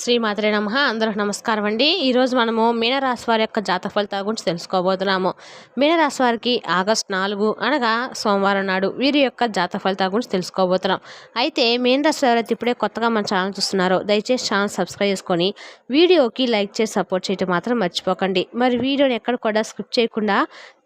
శ్రీ మాత్రే నమ. అందరికి నమస్కారం అండి. ఈరోజు మనము మీనరాశి వారి యొక్క జాతక ఫలితాల గురించి తెలుసుకోబోతున్నాము. మీనరాశి వారికి ఆగస్ట్ నాలుగు అనగా సోమవారం నాడు వీరి యొక్క జాతక ఫలితాల గురించి తెలుసుకోబోతున్నాం. అయితే మీనరాశి ఎవరైతే ఇప్పుడే కొత్తగా మన ఛానల్ చూస్తున్నారో దయచేసి ఛానల్ సబ్స్క్రైబ్ చేసుకొని వీడియోకి లైక్ చేసి సపోర్ట్ చేయటం మాత్రం మర్చిపోకండి. మరి వీడియోని ఎక్కడ కూడా స్కిప్ చేయకుండా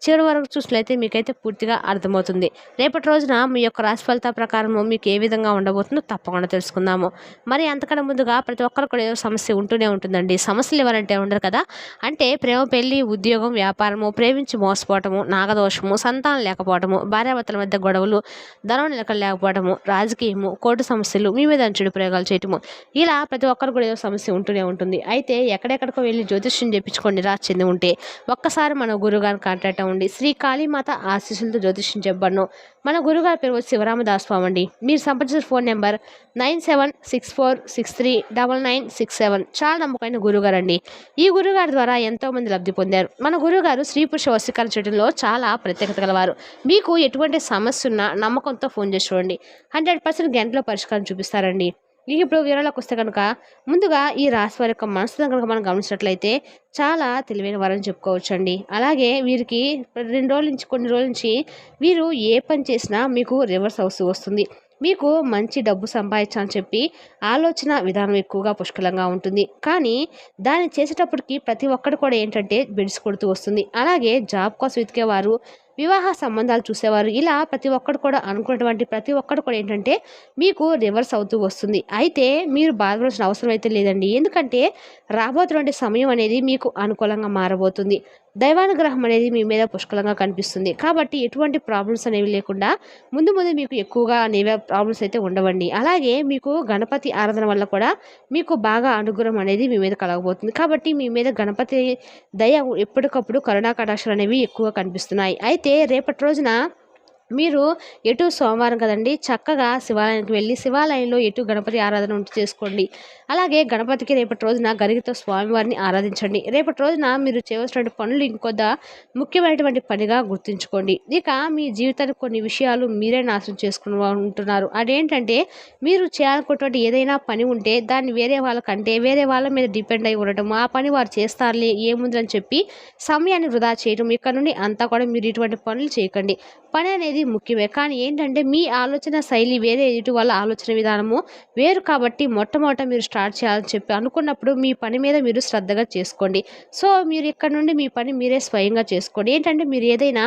చివరి వరకు చూసినట్లయితే మీకైతే పూర్తిగా అర్థమవుతుంది. రేపటి రోజున మీ యొక్క రాశి ఫలితాల ప్రకారము మీకు ఏ విధంగా ఉండబోతుందో తప్పకుండా తెలుసుకుందాము. మరి అంతకన్నా ముందుగా ప్రతి ఒక్కరు కూడా ఏదో సమస్య ఉంటూనే ఉంటుందండి. సమస్యలు ఎవరంటే ఉండరు కదా? అంటే ప్రేమ పెళ్ళి ఉద్యోగం వ్యాపారము ప్రేమించి మోసపోవటము నాగదోషము సంతానం లేకపోవటము భార్యాభర్తల మధ్య గొడవలు ధనం నిలకలు లేకపోవటము రాజకీయము కోర్టు సమస్యలు మీ మీద చెడు ప్రయోగాలు చేయటము ఇలా ప్రతి ఒక్కరు కూడా ఏదో సమస్య ఉంటూనే ఉంటుంది. అయితే ఎక్కడెక్కడికో వెళ్ళి జ్యోతిష్యం చెప్పించుకొని రా చెంది ఉంటే ఒక్కసారి మన గురుగారిని కాంటాక్ట్ అవ్వండి. శ్రీ కాళీమాత ఆశీస్సులతో జ్యోతిష్యం చెప్పబడను మన గురుగారి పేరు వచ్చి శివరామదాస్ స్వామి అండి. మీరు సంప్రదించిన phone number nine seven six four six three double nine six seven. చాలా నమ్మకమైన గురుగారు అండి ఈ గురుగారి ద్వారా ఎంతోమంది లబ్ధి పొందారు. మన గురుగారు స్త్రీ పురుష వశీకరణ చేయడంలో చాలా ప్రత్యేకత గలవారు. మీకు ఎటువంటి సమస్య ఉన్నా నమ్మకంతో ఫోన్ చేసి చూడండి. హండ్రెడ్ పర్సెంట్ గంటలో పరిష్కారం చూపిస్తారండి. ఇక ఇప్పుడు వివరాలకు వస్తే కనుక ముందుగా ఈ రాశి వారి యొక్క మనసును కనుక మనం గమనించినట్లయితే చాలా తెలివైన వారని చెప్పుకోవచ్చు అండి అలాగే వీరికి రెండు రోజుల నుంచి కొన్ని రోజుల నుంచి వీరు ఏ పని చేసినా మీకు రివర్స్ అవుతూ వస్తుంది. మీకు మంచి డబ్బు సంపాదించాలని చెప్పి ఆలోచన విధానం ఎక్కువగా పుష్కలంగా ఉంటుంది. కానీ దాన్ని చేసేటప్పటికి ప్రతి ఒక్కరు కూడా ఏంటంటే బెడ్స్ కొడుతూ వస్తుంది. అలాగే జాబ్ కోసం వెతికేవారు వివాహ సంబంధాలు చూసేవారు ఇలా ప్రతి ఒక్కరు కూడా అనుకున్నటువంటి ప్రతి ఒక్కరు కూడా ఏంటంటే మీకు రివర్స్ అవుతూ వస్తుంది. అయితే మీరు బాధపడాల్సిన అవసరం అయితే లేదండి. ఎందుకంటే రాబోతున్నటువంటి సమయం అనేది మీకు అనుకూలంగా మారబోతుంది. దైవానుగ్రహం అనేది మీ మీద పుష్కలంగా కనిపిస్తుంది. కాబట్టి ఎటువంటి ప్రాబ్లమ్స్ అనేవి లేకుండా ముందు ముందు మీకు ఎక్కువగా అనేవి ప్రాబ్లమ్స్ అయితే ఉండవండి. అలాగే మీకు గణపతి ఆరాధన వల్ల కూడా మీకు బాగా అనుగ్రహం అనేది మీ మీద కలగబోతుంది. కాబట్టి మీ మీద గణపతి దయ ఎప్పటికప్పుడు కరుణా కటాక్షలు అనేవి ఎక్కువ కనిపిస్తున్నాయి. అయితే రేపటి రోజున మీరు ఎటు సోమవారం కదండి చక్కగా శివాలయానికి వెళ్ళి శివాలయంలో ఎటు గణపతి ఆరాధన ఉంటే చేసుకోండి. అలాగే గణపతికి రేపటి రోజున గరిగితో స్వామివారిని ఆరాధించండి. రేపటి రోజున మీరు చేయవలసినటువంటి పనులు ఇంకొద్ద ముఖ్యమైనటువంటి పనిగా గుర్తుంచుకోండి. ఇక మీ జీవితానికి కొన్ని విషయాలు మీరే నాశనం చేసుకుని ఉంటున్నారు. అదేంటంటే మీరు చేయాలనుకున్నటువంటి ఏదైనా పని ఉంటే దాన్ని వేరే వాళ్ళకంటే వేరే వాళ్ళ మీద డిపెండ్ అయి ఉండటం ఆ పని వారు చేస్తారులే ఏముందని చెప్పి సమయాన్ని వృధా చేయడం ఇక్కడ నుండి అంతా కూడా మీరు ఇటువంటి పనులు చేయకండి. పని అనేది ముఖ్యమే. కానీ ఏంటంటే మీ ఆలోచన శైలి వేరే ఎదుటి వాళ్ళ ఆలోచన విధానము వేరు కాబట్టి మొట్టమొదట మీరు స్టార్ట్ చేయాలని చెప్పి అనుకున్నప్పుడు మీ పని మీద మీరు శ్రద్ధగా చేసుకోండి. సో మీరు ఇక్కడ నుండి మీ పని మీరే స్వయంగా చేసుకోండి. ఏంటంటే మీరు ఏదైనా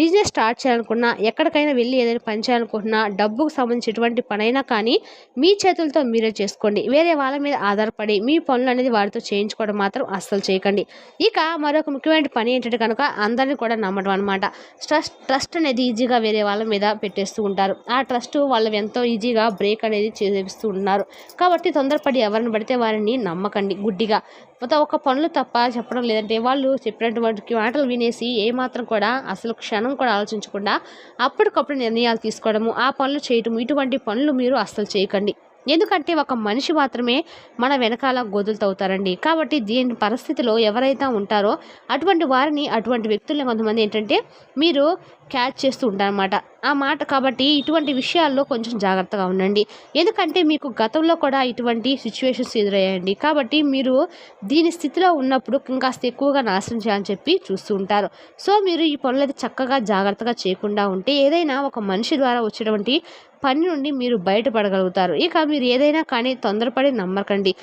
బిజినెస్ స్టార్ట్ చేయాలనుకున్నా ఎక్కడికైనా వెళ్ళి ఏదైనా పని చేయాలనుకుంటున్నా డబ్బుకు సంబంధించి ఎటువంటి పనైనా కానీ మీ చేతులతో మీరే చేసుకోండి. వేరే వాళ్ళ మీద ఆధారపడి మీ పనులు అనేది వారితో చేయించుకోవడం మాత్రం అస్సలు చేయకండి. ఇక మరొక ముఖ్యమైన పని ఏంటంటే కనుక అందరిని కూడా నమ్మడం అనమాట ట్రస్ట్ ట్రస్ట్ అనేది ఈజీగా వేరే వాళ్ళ మీద పెట్టేస్తూ ఉంటారు. ఆ ట్రస్ట్ వాళ్ళు ఎంతో ఈజీగా బ్రేక్ అనేది చేపిస్తూ ఉన్నారు. కాబట్టి తొందరపడి ఎవరిని పడితే వారిని నమ్మకండి గుడ్డిగా. మొత్తం ఒక పనులు తప్ప చెప్పడం లేదంటే వాళ్ళు చెప్పినటువంటి మాటలు వినేసి ఏమాత్రం కూడా అసలు క్షణం కూడా ఆలోచించకుండా అప్పటికప్పుడు నిర్ణయాలు తీసుకోవడము ఆ పనులు చేయటము ఇటువంటి పనులు మీరు అస్సలు చేయకండి. ఎందుకంటే ఒక మనిషి మాత్రమే మన వెనకాల గోదులుతవుతారండి. కాబట్టి దీని పరిస్థితిలో ఎవరైతే ఉంటారో అటువంటి వారిని అటువంటి వ్యక్తుల్ని కొంతమంది ఏంటంటే మీరు క్యాచ్ చేస్తూ ఉంటారన్నమాట. ఆ మాట కాబట్టి ఇటువంటి విషయాల్లో కొంచెం జాగ్రత్తగా ఉండండి. ఎందుకంటే మీకు గతంలో కూడా ఇటువంటి సిచ్యువేషన్స్ ఎదురయ్యాయండి. కాబట్టి మీరు దీని స్థితిలో ఉన్నప్పుడు ఇంకాస్త ఎక్కువగా నాశనం చేయాలని చెప్పి చూస్తూ ఉంటారు. సో మీరు ఈ పనులు చక్కగా జాగ్రత్తగా చేయకుండా ఉంటే ఏదైనా ఒక మనిషి ద్వారా వచ్చేటువంటి పని నుండి మీరు బయటపడగలుగుతారు. ఇక మీరు ఏదైనా కానీ తొందరపడి నమ్మకండి.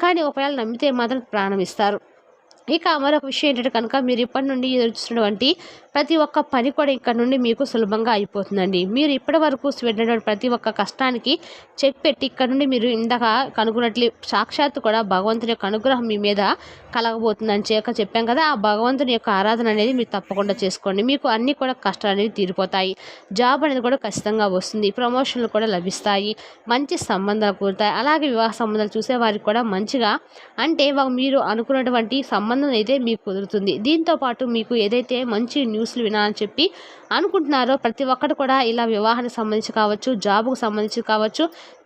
కానీ ఒకవేళ నమ్మితే మాత్రం ప్రాణం ఇస్తారు. ఇక మరొక విషయం ఏంటంటే కనుక మీరు ఇప్పటి నుండి ఎదురుచున్నటువంటి ప్రతి ఒక్క పని కూడా ఇక్కడ నుండి మీకు సులభంగా అయిపోతుందండి. మీరు ఇప్పటి వరకు ప్రతి ఒక్క కష్టానికి చెక్ పెట్టి ఇక్కడ నుండి మీరు ఇందాక కనుగొన్నట్లు సాక్షాత్తు కూడా భగవంతుని యొక్క అనుగ్రహం మీ మీద కలగబోతుందని చేక చెప్పాం కదా. ఆ భగవంతుని యొక్క ఆరాధన అనేది మీరు తప్పకుండా చేసుకోండి. మీకు అన్నీ కూడా కష్టాలు అనేవి తీరిపోతాయి. జాబ్ అనేది కూడా ఖచ్చితంగా వస్తుంది. ప్రమోషన్లు కూడా లభిస్తాయి. మంచి సంబంధాలు కుదురుతాయి అలాగే వివాహ సంబంధాలు చూసే వారికి కూడా మంచిగా అంటే మీరు అనుకున్నటువంటి సంబంధం అయితే మీకు కుదురుతుంది. దీంతో పాటు మీకు ఏదైతే మంచి న్యూస్ న్యూస్లు వినాలని చెప్పి అనుకుంటున్నారో ప్రతి ఒక్కరు కూడా ఇలా వివాహానికి సంబంధించి కావచ్చు జాబ్కు సంబంధించి కావచ్చు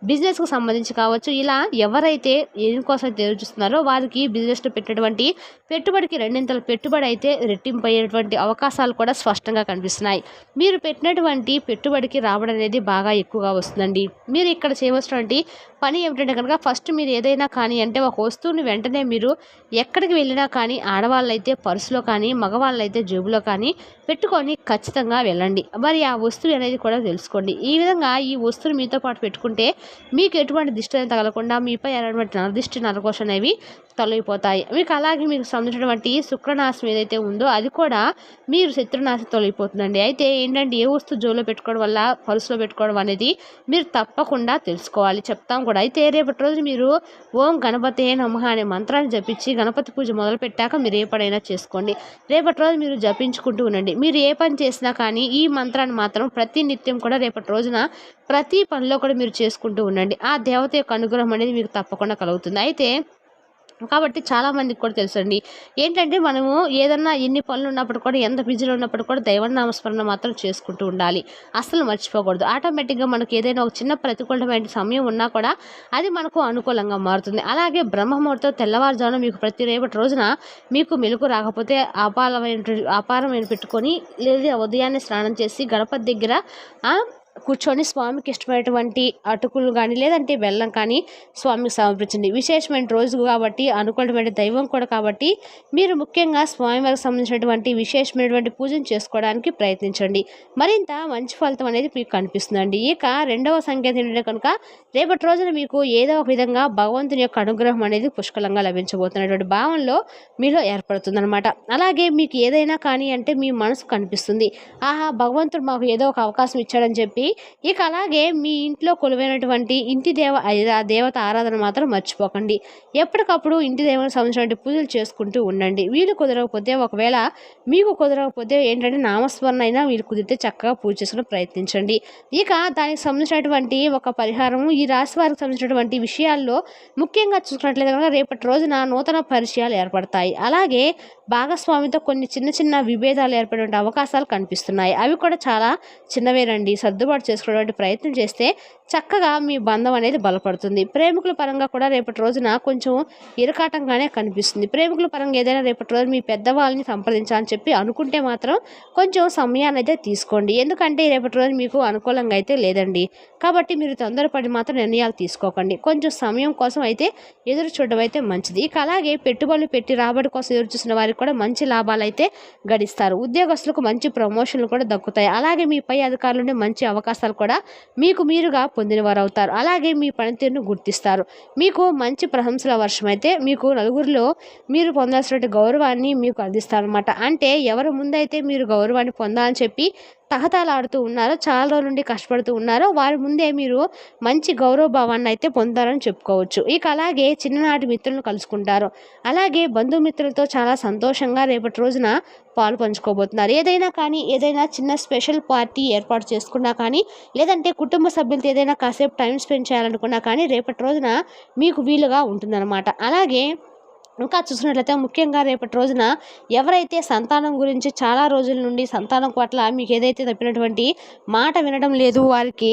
బిజినెస్కి సంబంధించి కావచ్చు ఇలా ఎవరైతే దేనికోసం అయితే ఎదురు చూస్తున్నారో వారికి బిజినెస్లో పెట్టినటువంటి పెట్టుబడికి రెండింతల పెట్టుబడి అయితే రెట్టింపు అయ్యేటువంటి అవకాశాలు కూడా స్పష్టంగా కనిపిస్తున్నాయి. మీరు పెట్టినటువంటి పెట్టుబడికి రావడం అనేది బాగా ఎక్కువగా వస్తుందండి. మీరు ఇక్కడ చేయవలసినటువంటి పని ఏమిటంటే కనుక ఫస్ట్ మీరు ఏదైనా కానీ అంటే ఒక వస్తువుని వెంటనే మీరు ఎక్కడికి వెళ్ళినా కానీ ఆడవాళ్ళైతే పర్సులో కానీ మగవాళ్ళైతే జేబులో కానీ పెట్టుకొని ఖచ్చితంగా వెళ్ళండి. మరి ఆ వస్తువు అనేది కూడా తెలుసుకోండి. ఈ విధంగా ఈ వస్తువుని మీతో పాటు పెట్టుకుంటే మీకు ఎటువంటి దిష్టి అనేది తగలకుండా మీపై ఎలాంటి నరదిష్టి నరకోశ అనేవి తొలగిపోతాయి. మీకు అలాగే మీకు సంబంధించినటువంటి శుక్రనాశం ఏదైతే ఉందో అది కూడా మీరు శత్రునాశం తొలగిపోతుందండి. అయితే ఏంటంటే ఏ వస్తువు జోలో పెట్టుకోవడం వల్ల పరుసులో పెట్టుకోవడం అనేది మీరు తప్పకుండా తెలుసుకోవాలి. చెప్తాం కూడా. అయితే రేపటి రోజు మీరు ఓం గణపతే నమః అనే మంత్రాన్ని జపించి గణపతి పూజ మొదలు పెట్టాక మీరు ఏ చేసుకోండి. రేపటి రోజు మీరు జపించుకుంటూ ఉండండి మీరు ఏ పని చేసినా కానీ ఈ మంత్రాన్ని మాత్రం ప్రతి నిత్యం కూడా రేపటి రోజున ప్రతి పనిలో కూడా మీరు చేసుకుంటూ ఉండండి. ఆ దేవత యొక్క అనుగ్రహం అనేది మీకు తప్పకుండా కలుగుతుంది. అయితే కాబట్టి చాలామందికి కూడా తెలుసండి. ఏంటంటే మనము ఏదన్నా ఎన్ని పనులు ఉన్నప్పుడు కూడా ఎంత బిజీలో ఉన్నప్పుడు కూడా దైవనామస్మరణ మాత్రం చేసుకుంటూ ఉండాలి. అస్సలు మర్చిపోకూడదు. ఆటోమేటిక్గా మనకి ఏదైనా ఒక చిన్న ప్రతికూలమైన సమయం ఉన్నా కూడా అది మనకు అనుకూలంగా మారుతుంది. అలాగే బ్రహ్మముహూర్తం తెల్లవారుజామున మీకు ప్రతి రేపటి రోజున మీకు మెలకు రాకపోతే అపారమైన అపారమైన పెట్టుకొని లేదా ఉదయాన్నే స్నానం చేసి గణపతి దగ్గర కూర్చొని స్వామికి ఇష్టమైనటువంటి అటుకులు కానీ లేదంటే బెల్లం కానీ స్వామికి సమర్పించండి. విశేషమైన రోజు కాబట్టి అనుకూలమైన దైవం కూడా కాబట్టి మీరు ముఖ్యంగా స్వామివారికి సంబంధించినటువంటి విశేషమైనటువంటి పూజను చేసుకోవడానికి ప్రయత్నించండి. మరింత మంచి ఫలితం అనేది మీకు కనిపిస్తుందండి. ఇక రెండవ సంకేతం ఏంటంటే కనుక రేపటి రోజున మీకు ఏదో ఒక విధంగా భగవంతుని యొక్క అనుగ్రహం అనేది పుష్కలంగా లభించబోతున్నటువంటి భావంలో మీలో ఏర్పడుతుందన్నమాట. అలాగే మీకు ఏదైనా కానీ అంటే మీ మనసు కనిపిస్తుంది. ఆహా భగవంతుడు మాకు ఏదో ఒక అవకాశం ఇచ్చాడని చెప్పి ఇక అలాగే మీ ఇంట్లో కొలువైనటువంటి ఇంటి దేవ దేవత ఆరాధన మాత్రం మర్చిపోకండి. ఎప్పటికప్పుడు ఇంటి దేవునికి సంబంధించినటువంటి పూజలు చేసుకుంటూ ఉండండి. వీలు కుదరకపోతే ఒకవేళ మీకు కుదరకపోతే ఏంటంటే నామస్మరణ అయినా వీలు కుదిరితే చక్కగా పూజ చేసుకుని ప్రయత్నించండి. ఇక దానికి సంబంధించినటువంటి ఒక పరిహారము ఈ రాశి వారికి సంబంధించినటువంటి విషయాల్లో ముఖ్యంగా చూసుకున్నట్లయితే కనుక రేపటి రోజున నూతన పరిచయాలు ఏర్పడతాయి. అలాగే భాగస్వామితో కొన్ని చిన్న చిన్న విభేదాలు ఏర్పడే అవకాశాలు కనిపిస్తున్నాయి. అవి కూడా చాలా చిన్నవేనండి. సర్దుబాటు చేసుకోవడానికి ప్రయత్నం చేస్తే చక్కగా మీ బంధం అనేది బలపడుతుంది. ప్రేమికుల పరంగా కూడా రేపటి రోజున కొంచెం ఇరకాటంగానే కనిపిస్తుంది. ప్రేమికుల పరంగా ఏదైనా రేపటి రోజు మీ పెద్దవాళ్ళని సంప్రదించాలని చెప్పి అనుకుంటే మాత్రం కొంచెం సమయాన్ని అయితే తీసుకోండి. ఎందుకంటే రేపటి రోజు మీకు అనుకూలంగా అయితే లేదండి. కాబట్టి మీరు తొందరపడి మాత్రం నిర్ణయాలు తీసుకోకండి. కొంచెం సమయం కోసం అయితే ఎదురు చూడడం అయితే మంచిది. ఇక అలాగే పెట్టుబడులు పెట్టి రాబడి కోసం ఎదురు చూసిన వారికి కూడా మంచి లాభాలు అయితే గడిస్తారు. ఉద్యోగస్తులకు మంచి ప్రమోషన్లు కూడా దక్కుతాయి. అలాగే మీ పై అధికారుల నుండి మంచి అవకాశాలు కూడా మీకు మీరుగా పొందిన వారు అవుతారు అలాగే మీ పనితీరును గుర్తిస్తారు. మీకు మంచి ప్రశంసల వర్షం అయితే మీకు నలుగురిలో మీరు పొందాల్సిన గౌరవాన్ని మీకు అందిస్తారనమాట అంటే ఎవరు ముందైతే మీరు గౌరవాన్ని పొందాలని చెప్పి తహతాలాడుతూ ఉన్నారో చాలా రోజుల నుండి కష్టపడుతూ ఉన్నారో వారి ముందే మీరు మంచి గౌరవ భావాన్ని అయితే పొందారని చెప్పుకోవచ్చు. ఇక అలాగే చిన్ననాటి మిత్రులను కలుసుకుంటారు. అలాగే బంధుమిత్రులతో చాలా సంతోషంగా రేపటి రోజున పాలు పంచుకోబోతున్నారు. ఏదైనా కానీ ఏదైనా చిన్న స్పెషల్ పార్టీ ఏర్పాటు చేసుకున్నా కానీ లేదంటే కుటుంబ సభ్యులతో ఏదైనా కాసేపు టైం స్పెండ్ చేయాలనుకున్నా కానీ రేపటి రోజున మీకు వీలుగా ఉంటుందన్నమాట. అలాగే ఇంకా చూసినట్లయితే ముఖ్యంగా రేపటి రోజున ఎవరైతే సంతానం గురించి చాలా రోజుల నుండి సంతానం పట్ల మీకు ఏదైతే తప్పినటువంటి మాట వినడం లేదు వారికి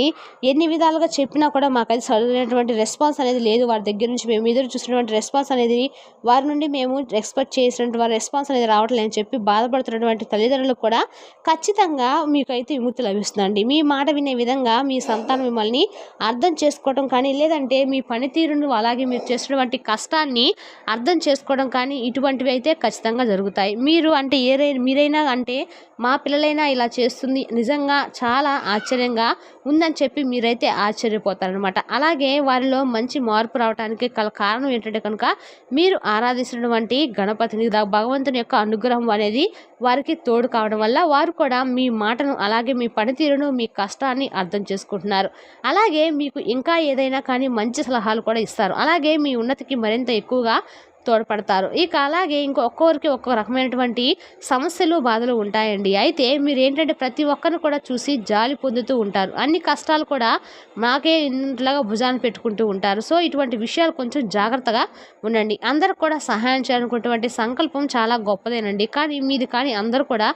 ఎన్ని విధాలుగా చెప్పినా కూడా మాకైతే సరైనటువంటి రెస్పాన్స్ అనేది లేదు. వారి దగ్గర నుంచి మేము ఎదురు చూసినటువంటి రెస్పాన్స్ అనేది వారి నుండి మేము ఎక్స్పెక్ట్ చేసినటువంటి వారి రెస్పాన్స్ అనేది రావట్లేదని చెప్పి బాధపడుతున్నటువంటి తల్లిదండ్రులకు కూడా ఖచ్చితంగా మీకైతే విముక్తి లభిస్తుందండి. మీ మాట వినే విధంగా మీ సంతానం మిమ్మల్ని అర్థం చేసుకోవటం కానీ లేదంటే మీ పనితీరును అలాగే మీరు చేసినటువంటి కష్టాన్ని అర్థం చేసుకోవడం కానీ ఇటువంటివి అయితే ఖచ్చితంగా జరుగుతాయి. మీరు అంటే ఏదై మీరైనా అంటే మా పిల్లలైనా ఇలా చేస్తుంది. నిజంగా చాలా ఆశ్చర్యంగా ఉందని చెప్పి మీరైతే ఆశ్చర్యపోతారనమాట అలాగే వారిలో మంచి మార్పు రావడానికి గల కారణం ఏంటంటే కనుక మీరు ఆరాధిస్తున్నటువంటి గణపతిని దా- భగవంతుని యొక్క అనుగ్రహం అనేది వారికి తోడు కావడం వల్ల వారు కూడా మీ మాటను అలాగే మీ పనితీరును మీ కష్టాన్ని అర్థం చేసుకుంటున్నారు. అలాగే మీకు ఇంకా ఏదైనా కానీ మంచి సలహాలు కూడా ఇస్తారు. అలాగే మీ ఉన్నతికి మరింత ఎక్కువగా తోడ్పడతారు. ఇక అలాగే ఇంకో ఒక్కొక్కరికి ఒక్కో రకమైనటువంటి సమస్యలు బాధలు ఉంటాయండి. అయితే మీరు ఏంటంటే ప్రతి ఒక్కరిని కూడా చూసి జాలి పొందుతూ ఉంటారు. అన్ని కష్టాలు కూడా మాకే ఇంట్లాగా భుజాన్ని పెట్టుకుంటూ ఉంటారు. సో ఇటువంటి విషయాలు కొంచెం జాగ్రత్తగా ఉండండి. అందరు కూడా సహాయం చేయాలనుకున్నటువంటి సంకల్పం చాలా గొప్పదేనండి. కానీ మీది కానీ అందరూ కూడా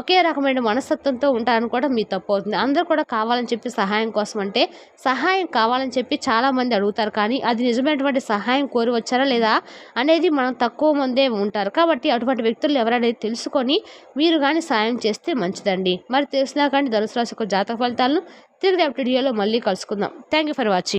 ఒకే రకమైన మనస్తత్వంతో ఉంటారని కూడా మీ తప్పు అవుతుంది. అందరూ కూడా కావాలని చెప్పి సహాయం కోసం అంటే సహాయం కావాలని చెప్పి చాలామంది అడుగుతారు. కానీ అది నిజమైనటువంటి సహాయం కోరి వచ్చారా లేదా అనేది మనం తక్కువ మందే ఉంటారు. కాబట్టి అటువంటి వ్యక్తులు ఎవరనేది తెలుసుకొని మీరు కానీ సాయం చేస్తే మంచిదండి. మరి తెలిసినా కానీ ధనుసు రాశి యొక్క జాతక ఫలితాలను తిరిగి వీడియోలో మళ్ళీ కలుసుకుందాం. Thank you for watching